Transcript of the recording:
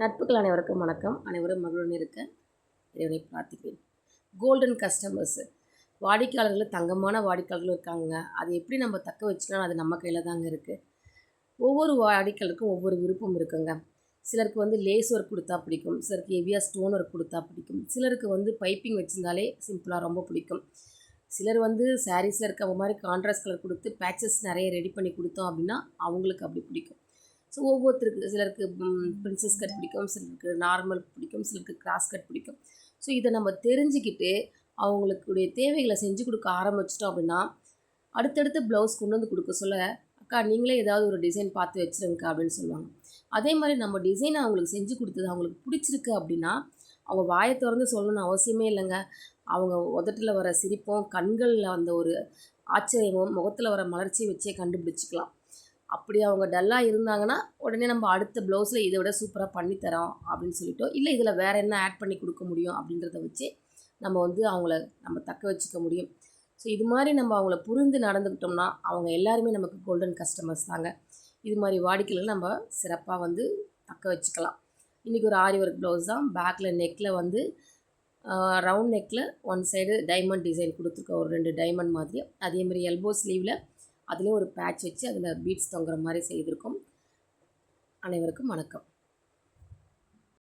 நட்புகள் அனைவருக்கும் வணக்கம். அனைவரும் மகளுடன் இருக்க இறைவனை பிரார்த்திப்பேன் கோல்டன் கஸ்டமர்ஸு வாடிக்கையாளர்கள் தங்கமான வாடிக்கையாளர்களும் இருக்காங்க. அதை எப்படி நம்ம தக்க வச்சுக்கலாம் அது நம்ம கையில் தாங்க இருக்குது ஒவ்வொரு வாடிக்கையாளருக்கும் ஒவ்வொரு விருப்பம் இருக்குங்க. சிலருக்கு வந்து லேஸ் ஒர்க் கொடுத்தா பிடிக்கும். சிலருக்கு ஹெவியாக ஸ்டோன் ஒர்க் கொடுத்தா பிடிக்கும். சிலருக்கு வந்து பைப்பிங் வச்சுருந்தாலே சிம்பிளாக ரொம்ப பிடிக்கும். சிலர் வந்து சாரீஸில் இருக்க மாதிரி கான்ட்ராஸ்ட் கலர் கொடுத்து பேச்சஸ் நிறைய ரெடி பண்ணி கொடுத்தோம் அப்படின்னா அவங்களுக்கு அப்படி பிடிக்கும். ஸோ ஒவ்வொருத்தருக்கு சிலருக்கு பிரின்சஸ் கட் பிடிக்கும் சிலருக்கு நார்மல் பிடிக்கும் சிலருக்கு கிராஸ் கட் பிடிக்கும். ஸோ இதை நம்ம தெரிஞ்சுக்கிட்டு அவங்களுக்குடைய தேவைகளை செஞ்சு கொடுக்க ஆரம்பிச்சிட்டோம் அப்படின்னா அடுத்தடுத்து ப்ளவுஸ் கொண்டு வந்து கொடுக்க சொல்ல அக்கா நீங்களே ஏதாவது ஒரு டிசைன் பார்த்து வச்சுருங்கக்கா அப்படின்னு சொல்லுவாங்க. அதே மாதிரி நம்ம டிசைனை அவங்களுக்கு செஞ்சு கொடுத்தது அவங்களுக்கு பிடிச்சிருக்கு அப்படின்னா அவங்க வாயை திறந்து சொல்லணும்னு அவசியமே இல்லைங்க. அவங்க உதட்டில் வர சிரிப்பும் கண்களில் அந்த ஒரு ஆச்சரியமும் முகத்தில் வர மலர்ச்சியை வச்சே கண்டுபிடிச்சிக்கலாம். அப்படி அவங்க டல்லாக இருந்தாங்கன்னா உடனே நம்ம அடுத்த ப்ளவுஸில் இதை விட சூப்பராக பண்ணித்தரோம் அப்படின்னு சொல்லிட்டோ இல்லை இதில் வேறு என்ன ஆட் பண்ணி கொடுக்க முடியும் அப்படின்றத வச்சு நம்ம வந்து அவங்கள நம்ம தக்க வச்சுக்க முடியும். ஸோ இது மாதிரி நம்ம அவங்கள புரிந்து நடந்துக்கிட்டோம்னா அவங்க எல்லாருமே நமக்கு கோல்டன் கஸ்டமர்ஸ் தாங்க. இது மாதிரி வாடிக்கையில் நம்ம சிறப்பாக வந்து தக்க வச்சுக்கலாம். இன்றைக்கி ஒரு ஆரி ஒர்க் ப்ளவுஸ் தான். பேக்கில் நெக்கில் வந்து ரவுண்ட் நெக்கில் ஒன் சைடு டைமண்ட் டிசைன் கொடுத்துருக்கோம் ஒரு ரெண்டு டைமண்ட் மாதிரி அதே மாதிரி எல்போ ஸ்லீவில் அதுலேயும் ஒரு பேட்ச் வச்சு அதில் பீட்ஸ் தொங்குற மாதிரி செய்திருக்கோம். அனைவருக்கும் வணக்கம்.